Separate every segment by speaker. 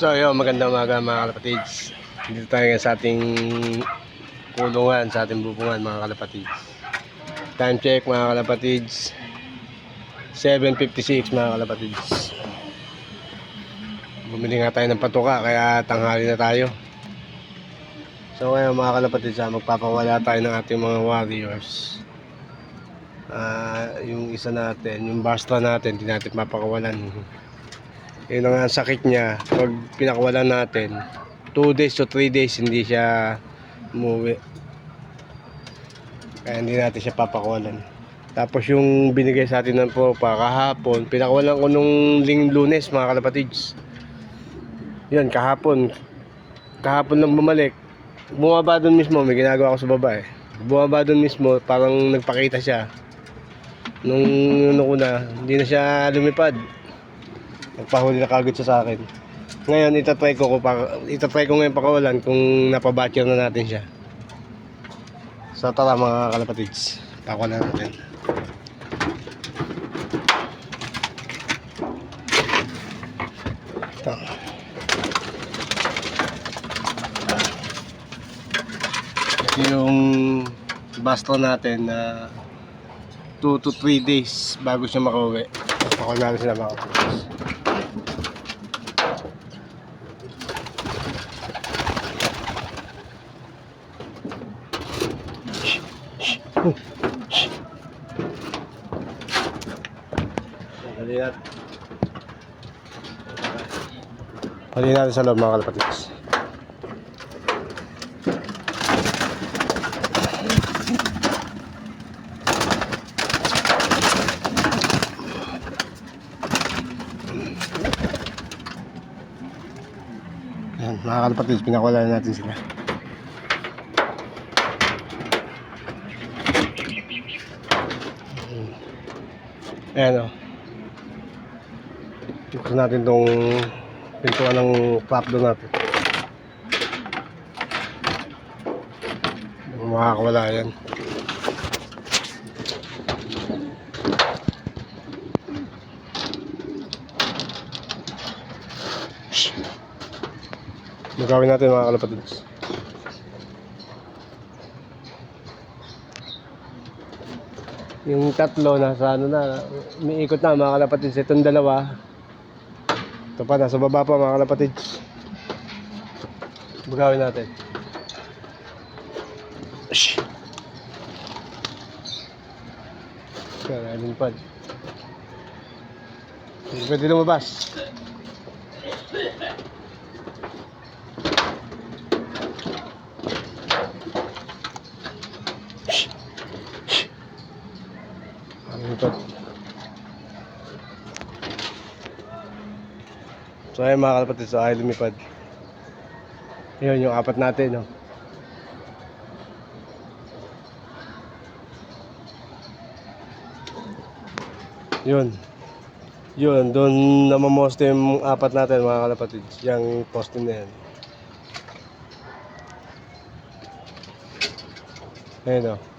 Speaker 1: So yun, magandang umaga mga kalapatids. Dito tayo sa ating kulungan, sa ating bubungan mga kalapatids. Time check mga kalapatids. 7.56 mga kalapatids. Bumili nga tayo ng patuka kaya tanghali na tayo. So ngayon mga kalapatids, ah, magpapawala tayo ng ating mga warriors. Ah, yung isa natin, yung Bastra natin, hindi natin mapakawalan. Yun ang sakit niya. Pag pinakawalan natin, 2 days to 3 days hindi siya umuwi. Kaya hindi natin siya papakawalan. Tapos yung binigay sa atin ng propa kahapon, pinakawalan ko nung ling lunes mga kalapatids. Yun, kahapon. Kahapon lang bumalik. Bumaba doon mismo, may ginagawa ko sa baba eh. Bumaba doon mismo, parang nagpakita siya. Nung ano ko na, hindi na siya lumipad. Nagpahuli na kagad siya sa akin. Ngayon, itatry ko, kung pa, itatry ko ngayon pakawalan kung napabatcher na natin siya. So tara mga kalapatids, pakawalan natin. Ito. Ito yung bastro natin na 2 to 3 days bago siya makauwi. Pakuha natin sila mga kalapatids. Hali natin. Hali natin sa loob mga kalapatids. Ayan, mga kalapatids, pinakawala natin sila. Ayan o. Tignan natin tong pintuan ng trapdo natin. Makakawala yan. Magawin natin mga kalapatids. Yung tatlo nasa ano na, umiikot na mga kalapatids. Itong dalawa, ito pa, nasa baba pa mga kalapatids. Bugawin natin. Shhh. Kaya, alin pa. Hindi pwede lumabas. Alin pa. So ayun mga kalapatid, so ay lumipad. Yun yung apat natin, no? Yun. Yun, doon namamoste yung apat natin mga kalapatid. Yung poste na yan. Ayun, no?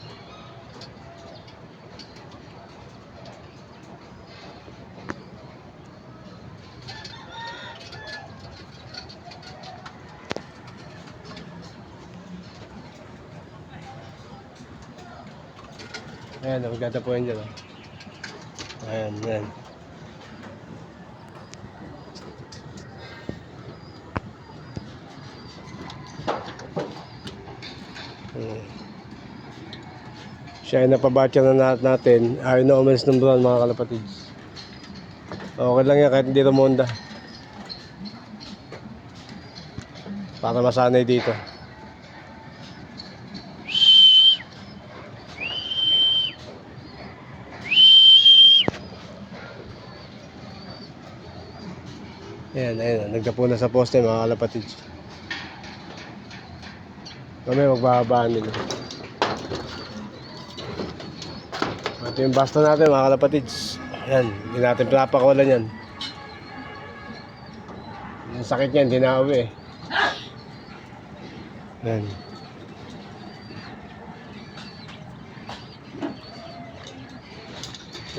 Speaker 1: Ayan, yan dyan. Oh. Ayan, ayan. Hmm. Siya ay napabatya na nat- natin. Ayaw na umalis ng brown mga kalapatids. Okay lang yan kahit hindi rumonda. Para masanay dito. Ayan, ayan. Nagdapo na sa poste mga kalapatids. Kami magbabaan nila. Ito yung basta natin mga kalapatids. Ayan, hindi natin pinapakawalan yan. Yung sakit niyan, hindi na uwi eh. Ayan.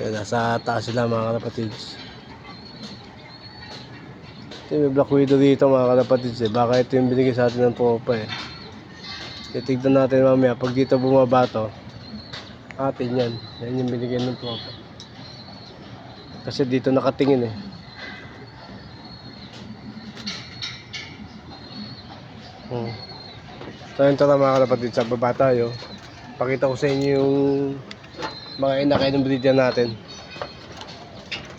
Speaker 1: Ayan, nasa taas sila mga kalapatids. Ito may black widow dito mga kalapatids eh. Baka ito yung binigay sa atin ng tropa eh. Titignan natin mamaya. Pag dito bumaba to, atin yan. Yan yung binigay ng tropa. Kasi dito nakatingin eh. Hmm. So yun tara mga kalapatid, sa baba tayo. Pakita ko sa inyo yung mga inakay ng breeder natin.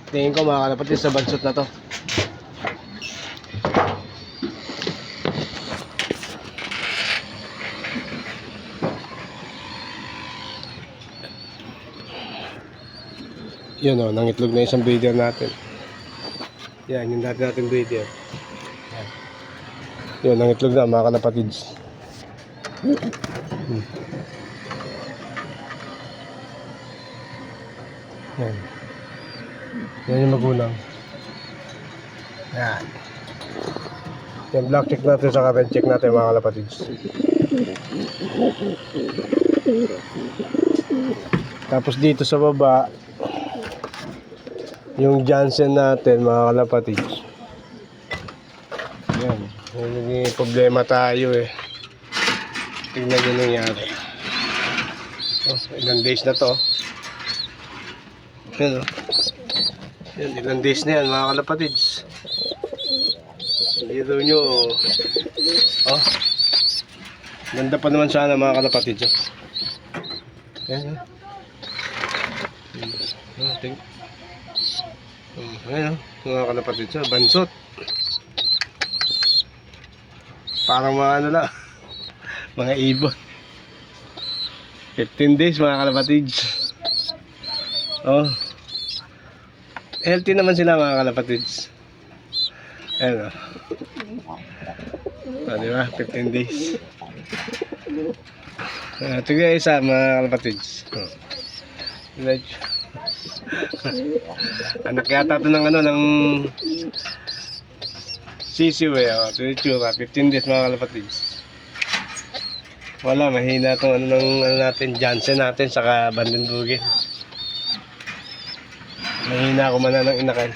Speaker 1: Tingin ko mga kalapatid sa bansot na to. Yun o, nangitlog na isang breeder natin. Yan, yung dati natin breeder. Yan. Yun, nangitlog na mga kalapatids. Hmm. Yan. Yan yung magulang. Yan. Yan, black check natin sa red check natin mga kalapatids. Tapos dito sa baba, yung Johnson natin mga kalapatids. Yan. Yung problema tayo eh. Tingnan nyo nangyari. Oh, ilang days na to. Yan oh. Yan, ilang days na yan mga kalapatids. Daw nyo. Oh. Ganda pa naman sana mga kalapatids. Oh. Yan oh. Hmm. Oh, ting Hmm, Ayan oh. Mga kalapatids. Oh. Bansot. Parang mga ano lang. mga ibon. 15 days mga kalapatids. Oh. Healthy naman sila mga kalapatids. Ayan o. Oh, di ba? 15 days. Uh, ito yung isa mga kalapatids. Oh. Medyo. Anak yata ito ng ano, ng sisiw eh. Ito yung tsura. 15 days mga kalapatids. Wala, mahina itong ano, ng, ano natin, Jansen natin, saka Vandenbergen. Mahina ako man ng inakay.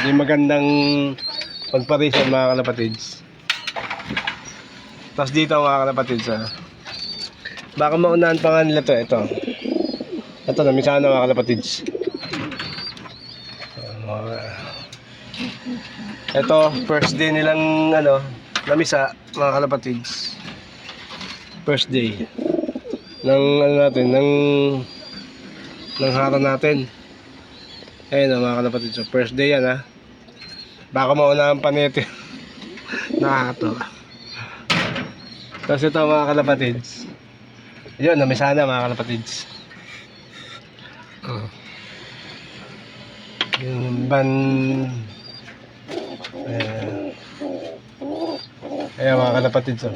Speaker 1: Hindi magandang pagparisan mga kalapatids. Tapos dito mga kalapatids ah. Baka maunahan pa nga nila to. Ito. Ito na, misana mga kalapatids. Ito, first day nilang ano, namisa mga kalapatids. First day. Ng ano natin, ng ng hara natin. Ayun na mga kalapatid. So first day yan ha. Baka maunahan pa nito. Nakato. Tapos ito mga kalapatids. Yun, namisa na mga kalapatids. Oh. Yung ban... Ayan. Ayan mga kalapatids. Oh.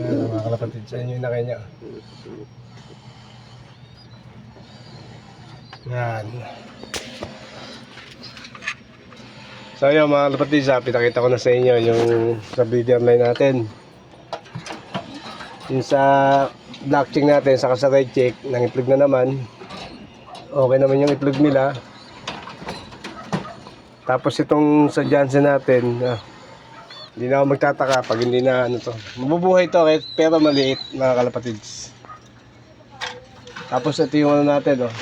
Speaker 1: Ayan mga kalapatids. Ayan yung nakay niya. Yan. So yun mga kalapatids, ah, pinakita ko na sa inyo yung sa breeder line natin. Yung sa black check natin, saka sa red check, nang itlog na naman. Okay naman yung itlog nila. Tapos itong sa Johnson natin, ah, hindi na ako magtataka pag hindi na ano to. Mabubuhay to kahit pero maliit mga kalapatids. Tapos ito yung ano natin oh.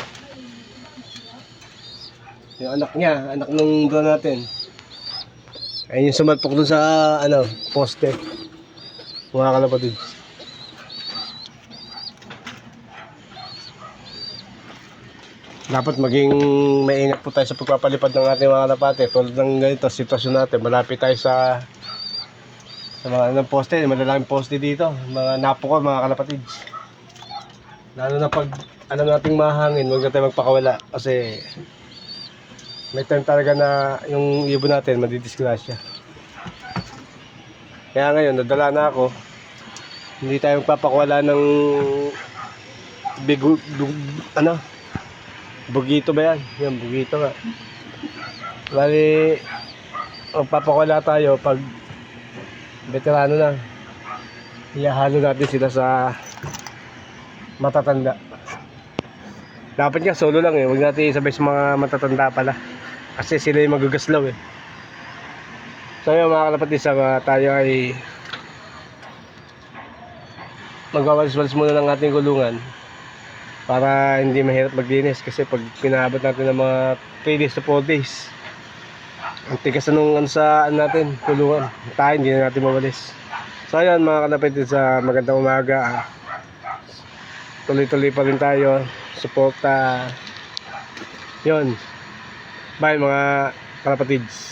Speaker 1: Yung anak niya, anak nung bro natin. Ayun yung sumalpok dun sa ano, poste. Mga kalapatids. Dapat maging maingat po tayo sa pagpapalipad ng ating mga kalapate. Tulad ng ganito, sitwasyon natin, malapit tayo sa sa mga anong poste, malalaking poste dito. Mga napo ko, mga kalapatids. Lalo na pag alam nating mahangin, huwag na tayo magpakawala. Kasi may time talaga na yung ibon natin madidisgrasya. Kaya ngayon, nadala na ako. Hindi tayo magpapakawala ng bigu, bug- ano, bugito ba yan? Yan, bugito nga. Bali, magpapakawala tayo pag veterano na. Iyahalo natin sila sa matatanda. Dapat nga solo lang eh. Huwag natin isabay sa mga matatanda pala. Kasi sila yung magugaslaw eh. So yun mga kalapatid, sa tayo ay magwawalis-walis muna ng ating kulungan para hindi mahirap maglinis kasi pag pinabot natin ng mga 3 days to 4 days ang tigas nung ano sa ano natin kulungan tayo hindi na natin mawalis. So ayun mga kalapatid sa magandang umaga. Tuloy-tuloy pa rin tayo. Suporta. Yun. Bye mga kalapatids